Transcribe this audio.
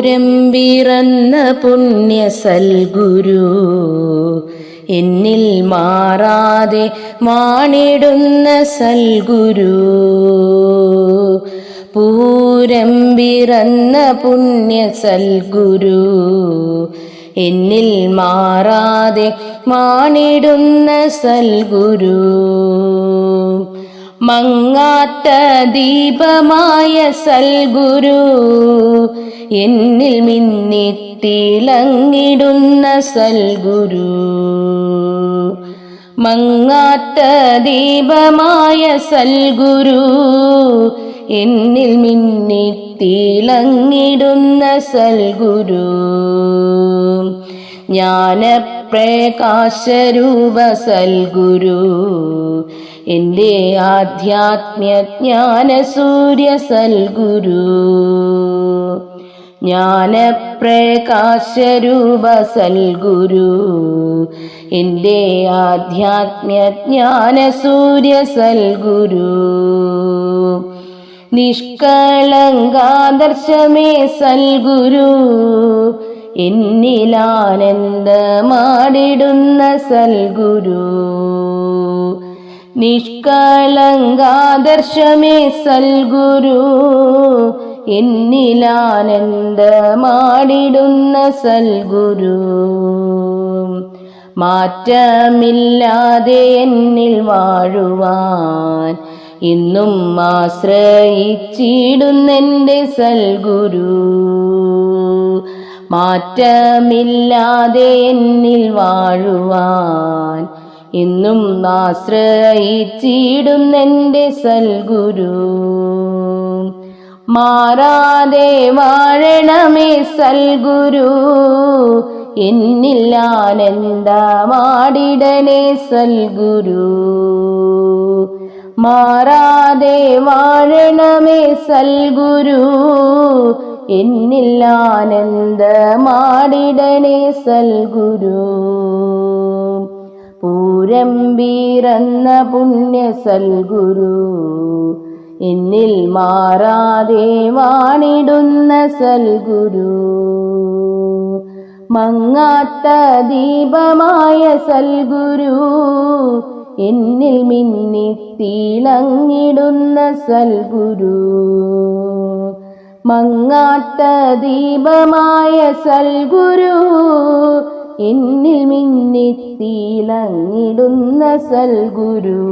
പൂരം പിറന്ന പുണ്യ സൽഗുരു എന്നിൽ മാറാതെ മാണിടുന്ന സൽഗുരു. പൂരം പുണ്യ സൽഗുരു എന്നിൽ മാറാതെ മാണിടുന്ന സൽഗുരു. മങ്ങാത്ത ദീപമായ സൽഗുരു എന്നിൽ മിന്നിത്തിളങ്ങിടുന്ന സൽഗുരു. മങ്ങാത്ത ദീപമായ സൽഗുരു എന്നിൽ മിന്നിത്തിളങ്ങിടുന്ന സൽഗുരു. ജ്ഞാനപ്രകാശരൂപ സൽഗുരു എന്റെ ആധ്യാത്മ്യ ജ്ഞാന സൂര്യ സൽഗുരു ജ്ഞാന ജ്ഞാനപ്രകാശരൂപ സൽഗുരു എന്റെ ആധ്യാത്മ്യ ജ്ഞാന സൂര്യ സൽഗുരു നിഷ്കളങ്കാദർശമേ സൽഗുരു. എന്നിലാനന്ദമാടിടുന്ന സൽഗുരു. നിഷ്കളങ്കാദർശമേ സൽഗുരു എന്നിലാനന്ദമാടിടുന്ന സൽഗുരു. മാറ്റമില്ലാതെ എന്നിൽ വാഴുവാൻ ഇന്നും ആശ്രയിച്ചിടുന്നെന്റെ സൽഗുരു. മാറ്റമില്ലാതെ എന്നിൽ വാഴുവാൻ ഇന്നും ആശ്രയിച്ചിടുന്നെന്റെ സൽഗുരു. മാറാതെ വാഴണമേ സൽഗുരു. എന്നിൽ മാടിടനെ സൽഗുരു. മാറാതെ വാഴണമേ സൽഗുരു. എന്നിൽ മാടിടനെ സൽഗുരു. പൂരം വീറന്ന പുണ്യ സൽഗുരു. എന്നിൽ മാറാതെ വാണിടുന്ന സൽഗുരു. മങ്ങാത്ത ദീപമായ സൽഗുരു. എന്നിൽ മിന്നിത്തിളങ്ങിടുന്ന സൽഗുരു. മങ്ങാത്ത ദീപമായ സൽഗുരു. എന്നിൽ മിന്നിത്തിളങ്ങിടുന്ന സൽഗുരു.